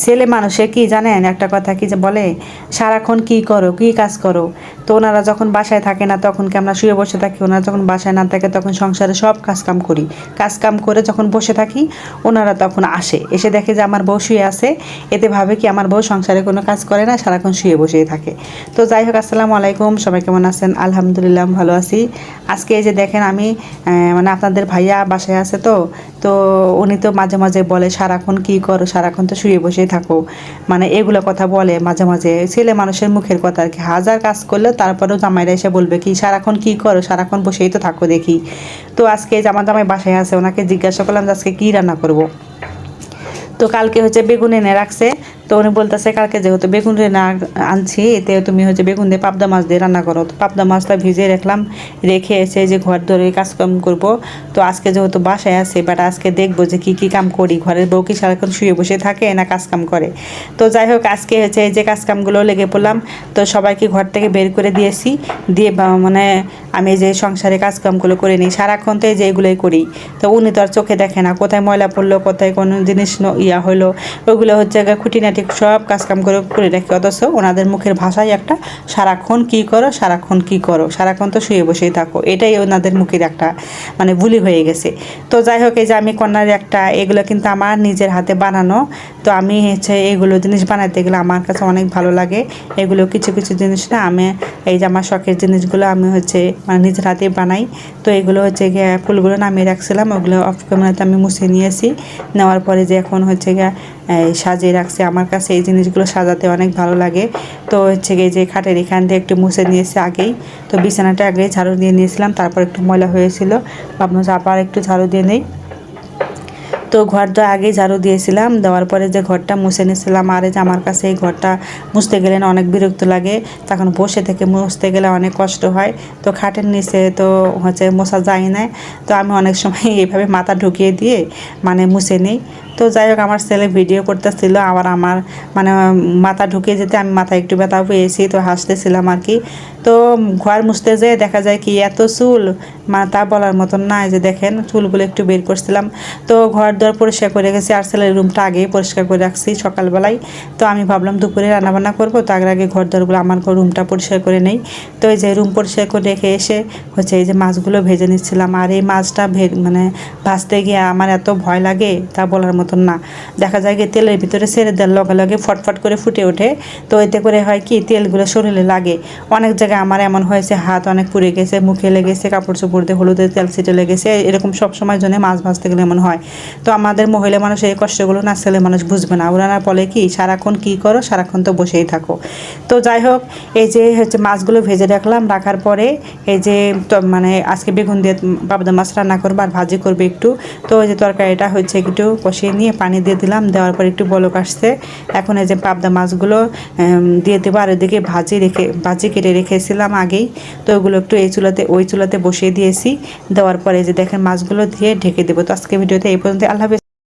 ছেলে মানুষে কি জানেন? একটা কথা কি যে বলে, সারাক্ষণ কি করো? কি কাজ করো? তো ওনারা যখন বাসায় থাকে না, তখন কি আমরা শুয়ে বসে থাকি? ওনারা যখন বাসায় না থাকে, তখন সংসারে সব কাজ কাম করি। কাজ কাম করে যখন বসে থাকি, ওনারা তখন আসে। এসে দেখে যে আমার বউ শুয়ে আছে। এতে ভাবে কি আমার বউ সংসারে কোনো কাজ করে না, সারাক্ষণ শুয়ে বসেই থাকে। তো যাই হোক, আসসালামু আলাইকুম। সবাই কেমন আছেন? আলহামদুলিল্লাহ, ভালো আছি। আজকে এই যে দেখেন আমি মানে আপনাদের ভাইয়া বাসায় আছে তো তো উনি তো মাঝে মাঝে বলে, সারাক্ষণ কি করো? সারাক্ষণ তো শুয়ে বসেই থাকো। মানে এগুলো কথা বলে মাঝে মাঝে। ছেলে মানুষের মুখের কথা আর কি। হাজার কাজ করলে তারপরেও জামাইরা এসে বলবে কি, সারাক্ষণ কি করো? সারাক্ষণ বসেই তো থাকো দেখি। তো আজকে জামা জামাই বাসায় আছে, ওনাকে জিজ্ঞাসা করলাম যে আজকে কী রান্না করব। তো কালকে হচ্ছে বেগুন এনে রাখছে। তো উনি বলতেছে, কালকে যেহেতু বেগুন না আনছি এতে তুমি হচ্ছে বেগুন দিয়ে পাবদা মাছ দিয়ে রান্না করো। তো পাবদা মাছটা ভিজিয়ে রাখলাম, রেখে এসে যে ঘর ধরে কাজকাম করব। তো আজকে যেহেতু বাসায় আছে বাট আজকে দেখব যে কি কি কাম করি। ঘরের বউ কি সারাক্ষণ শুয়ে বসে থাকে না কাজ কাম করে? তো যাই হোক, আজকে হচ্ছে এই যে কাজকামগুলো লেগে পড়লাম, তো সবাইকে ঘর থেকে বের করে দিয়েছি। দিয়ে মানে আমি যে সংসারে কাজকামগুলো করে নিই, সারাক্ষণ তো যে এগুলোই করি। তো উনি তো আর চোখে দেখে না, কোথায় ময়লা পড়ল, কোথায় কোনো জিনিস ইয়া হলো, ওগুলো হচ্ছে গিয়ে খুঁটিনাটি সব কাজকাম করে করে রাখি, অথচ ওনাদের মুখের ভাষায় একটা, সারাক্ষণ কি করো, সারাক্ষণ কি করো, সারাক্ষণ তো শুয়ে বসেই থাকো। এটাই ওনাদের মুখের একটা মানে ভুলি হয়ে গেছে। তো যাই হোক, এই যে আমি কন্যার একটা, এগুলো কিন্তু আমার নিজের হাতে বানানো। তো আমি হচ্ছে এগুলো জিনিস বানাতে গেলে আমার কাছে অনেক ভালো লাগে। এগুলো কিছু কিছু জিনিস না, আমি এই যে আমার শখের জিনিসগুলো আমি হচ্ছে মানে নিজের হাতে বানাই। তো এগুলো হচ্ছে গিয়ে ফুলগুলো নামিয়ে রাখছিলাম, ওগুলো অফ ক্যামেরাতে আমি মুছে নিয়েছি। নেওয়ার পরে যে এখন হচ্ছে গিয়ে সাজিয়ে রাখছি আমার কাছে এই জিনিসগুলো সাজাতে অনেক ভালো লাগে। তো হচ্ছে গিয়ে যে খাটের এখান দিয়ে একটু মুছে নিয়েছি আগেই। তো বিছানাটা আগে ঝাড়ু দিয়ে নিয়েছিলাম, তারপর একটু ময়লা হয়েছিল। ভাবলাম আবার একটু ঝাড়ু দিয়ে নেই। তো ঘরটা আগে ঝাড়ু দিয়েছিলাম, দেওয়ার পরে যে ঘরটা মুছে নিয়েছিলাম, আর যে আমার কাছে এই ঘরটা মুছতে গেলে অনেক বিরক্ত লাগে। তখন বসে থেকে মুছতে গেলে অনেক কষ্ট হয়। তো খাটের নিচে তো হচ্ছে মোছা যায় না তো আমি অনেক সময় এইভাবে মাথা ঢুকিয়ে দিয়ে মানে মুছে নিই। তো যাই হোক, আমার ছেলে ভিডিও করতেছিল, আবার আমার মানে মাথা ঢুকে যেতে আমি মাথায় একটু ব্যথা পেয়েছি, তো হাসতেছিলাম আর কি। তো ঘর মুছতে যেয়ে দেখা যায় কি এত চুল মানে তা বলার মতন না যে দেখেন, চুলগুলো একটু বের করছিলাম। তো ঘর দর পরিষ্কার করে গেছি, আর ছেলের রুমটা আগেই পরিষ্কার করে রাখছি সকালবেলায়। তো আমি ভাবলাম দুপুরে রান্নাবান্না করব, তো আগে আগে ঘর দরগুলো আমার রুমটা পরিষ্কার করে নেই। তো এই যে রুম পরিষ্কার করে রেখে এসে হচ্ছে এই যে মাছগুলো ভেজে নিচ্ছিলাম, আর এই মাছটা ভে মানে ভাজতে গিয়ে আমার এত ভয় লাগে তা বলার মতন না। দেখা যায় কি তেলের ভিতরে ছেড়ে দেওয়ার লগে লগে ফটফট করে ফুটে ওঠে। তো এতে করে হয় কি, তেলগুলো শরীরে লাগে। অনেক জায়গায় আমার এমন হয়েছে, হাত অনেক পুড়ে গেছে, মুখে লেগেছে, কাপড় চোপড় দিয়ে হলুদের তেল ছিটে লেগেছে, এরকম সব সময় জন্য মাছ ভাজতে গেলে এমন হয়। তো আমাদের মহিলা মানুষ এই কষ্টগুলো না ছেলে মানুষ বুঝবে না। ওরা না বলে কি, সারাক্ষণ কি করো, সারাক্ষণ তো বসেই থাকো। তো যাই হোক, এই যে হচ্ছে মাছগুলো ভেজে রাখলাম, রাখার পরে এই যে মানে আজকে বেগুন দিয়ে বাবদা মাছ রান্না করব আর ভাজি করবে একটু। তো ওই যে তরকারিটা হচ্ছে একটু কষিয়ে নিয়ে পানি দিয়ে দিলাম, দেওয়ার পর একটু বলক আসছে। এখন এই যে পাবদা মাছগুলো দিয়ে দেবো। আর ওদিকে ভাজি রেখে, ভাজি কেটে রেখেছিলাম আগেই। তো ওগুলো একটু এই চুলাতে, ওই চুলাতে বসিয়ে দিয়েছি। দেওয়ার পরে যে দেখেন মাছগুলো দিয়ে ঢেকে দেবো। তো আজকে ভিডিওতে এই পর্যন্ত আল্লাহ।